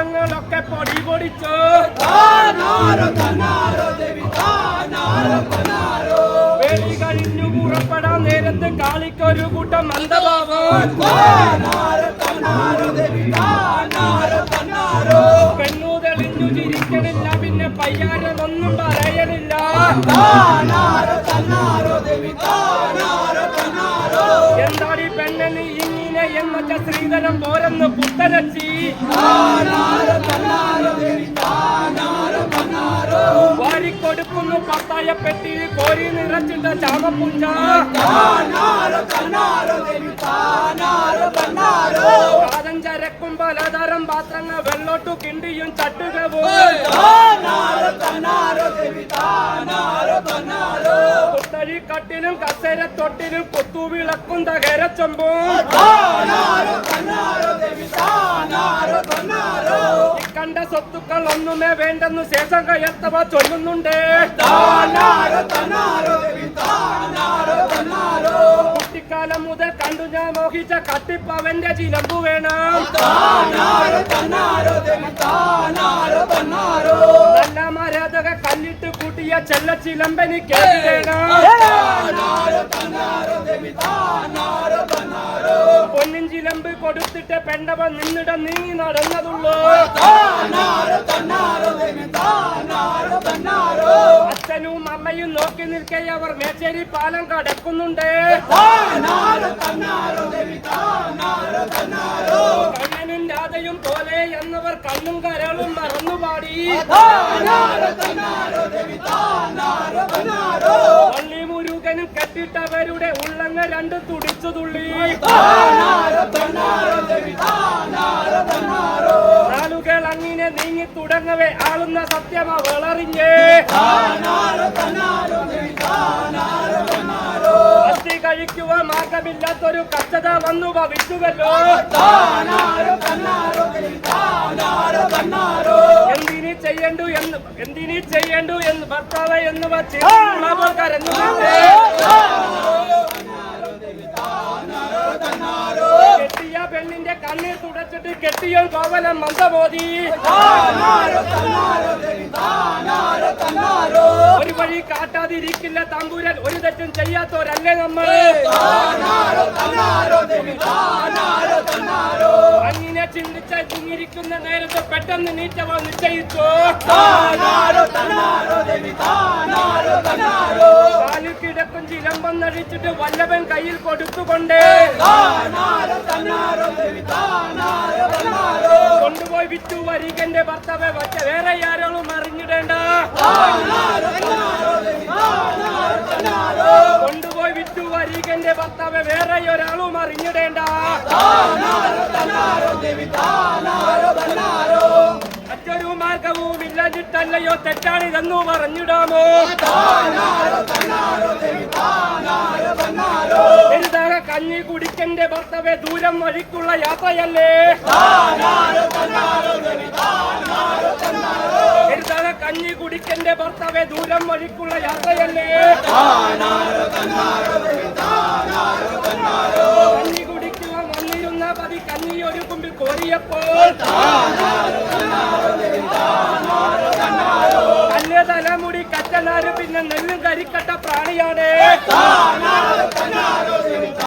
ഭൂതങ്ങളൊക്കെ പൊടി വേലി കഴിഞ്ഞു പുറപ്പെടാൻ നേരത്ത് കാളിക്കൊരു കൂട്ടം മന്ദഭാവം പെണ്ണു തെളിഞ്ഞു ചിരിക്കണില്ല പിന്നെ പയ്യാരൊന്നും പറയണില്ല. ശ്രീധരം പോരെന്ന് പുത്തരച്ചി. വാരിക്കൊടുക്കുന്നു പത്തായ പെട്ടിയിൽ കോരി നിറച്ചിട്ട ചാമപ്പുഞ്ച കാതം ചരക്കും പലതരം പാത്രങ്ങൾ വെള്ളോട്ടു കിണ്ടിയും ചട്ടുകവും. കട്ടിലും കസേര തൊട്ടിലും കുത്തുവിളക്കും തകരച്ചൊമ്പും. സ്വത്തുക്കൾ ഒന്നുമേ വേണ്ടെന്ന് ശേഷം കയ്യത്തവ ചൊല്ലുന്നുണ്ട്. കുട്ടിക്കാലം മുതൽ കണ്ടു ഞാൻ മോഹിച്ച കട്ടിപ്പവന്റെ ചിലമ്പു വേണം. നല്ല മര്യാദക കല്ലിട്ട് കൂട്ടിയ ചെല്ല ചിലമ്പനി പൊന്നിൻ ചിലമ്പ് കൊടുത്തിട്ട് പെണ്ടവ നിന്നിട നീങ്ങി നടന്നതുള്ളൂ. അച്ഛനും അമ്മയും നോക്കി നിൽക്കെ അവർ മേച്ചേരി പാലം കടക്കുന്നുണ്ട്. കണ്ണനും രാധയും പോലെ എന്നവർ കണ്ണും കരളും മറന്നുപാടി. മുരുകനും ഉള്ളങ്ങ രണ്ട് തുടിച്ചു തുള്ളി. നാളുകൾ അങ്ങനെ നീങ്ങി തുടങ്ങവേ ആളുന്ന സത്യമ വളറിഞ്ഞേ. അസ്ഥി കഴിക്കുവാൻ മാർഗമില്ലാത്തൊരു കച്ചത വന്നു ഭവിച്ചുവല്ലോ ചെയ്യണ്ടു എന്ന് എന്തിനി ചെയ്യണ്ടു എന്ന് ഭർത്താവ് എന്ന് വച്ച് കരഞ്ഞു കെട്ടിയ പെണ്ണിന്റെ കണ്ണീർ തുടച്ചിട്ട് കെട്ടിയ കോവലം മന്ദമോദി ഒരു വഴി കാട്ടാതിരിക്കില്ല തമ്പൂരൻ ഒരു തെറ്റും ചെയ്യാത്തവരല്ലേ നമ്മൾ. ചിന്തിച്ച ചിങ്ങിരിക്കുന്ന നേരത്ത് പെട്ടെന്ന് നീറ്റവ നിശ്ചയിച്ചു. കാലിൽ കിടക്കും ചിലമ്പം നടിച്ചിട്ട് വല്ലഭൻ കയ്യിൽ കൊടുത്തുകൊണ്ട് കൊണ്ടുപോയി വിറ്റു വരികന്റെ ഭർത്താവെ വച്ച വേറെ ആരോളും അറിഞ്ഞിടേണ്ട. കൊണ്ടുപോയി വിറ്റു വരികന്റെ ഭർത്താവെ വേറെ ഒരാളും അറിഞ്ഞിടേണ്ട. മറ്റൊരു മാർഗവും ഇല്ലാഞ്ഞിട്ടല്ലയോ തെറ്റാണിതെന്നു പറഞ്ഞിടാമോ? എഴുതാക കഞ്ഞി കുടിക്കന്റെ ഭർത്തവെ ദൂരം വഴിക്കുള്ള യാത്രയല്ലേ? എഴുതാക കഞ്ഞി കുടിക്കന്റെ ഭർത്തവെ ദൂരം വഴിക്കുള്ള യാത്രയല്ലേ കഞ്ഞി കുടിക്കുവാൻ വന്നിരുന്ന പതി കഞ്ഞി ഒരു കുമ്പിൽ കോരിയപ്പോൾ കല്ല് തലമുടി കറ്റനാര് പിന്നെ നെല്ലും കരിക്കട്ട പ്രാണിയാണ്.